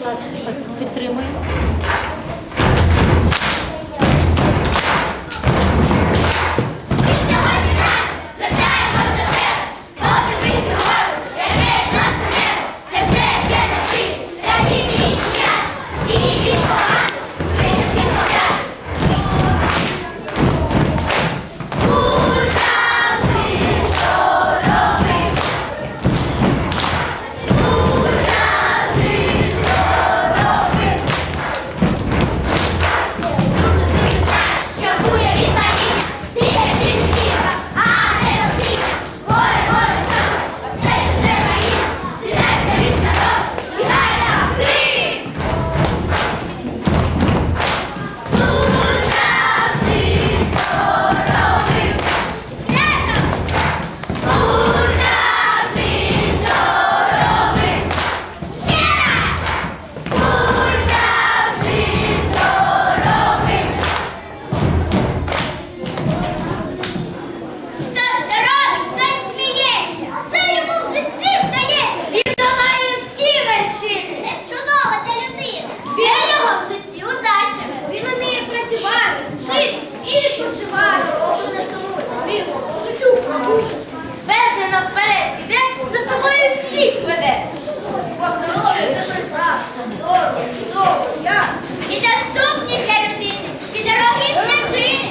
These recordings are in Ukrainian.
Нас підтримують. Жити і відпочивати, щоб життю промушу. Наперед іде, за собою всіх веде. Бо здоров'я це прекрасно. І доступні для людини, і дорогі стежини.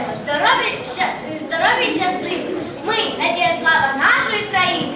будемо здорові, щасливі. Ми надія слава нашої країни.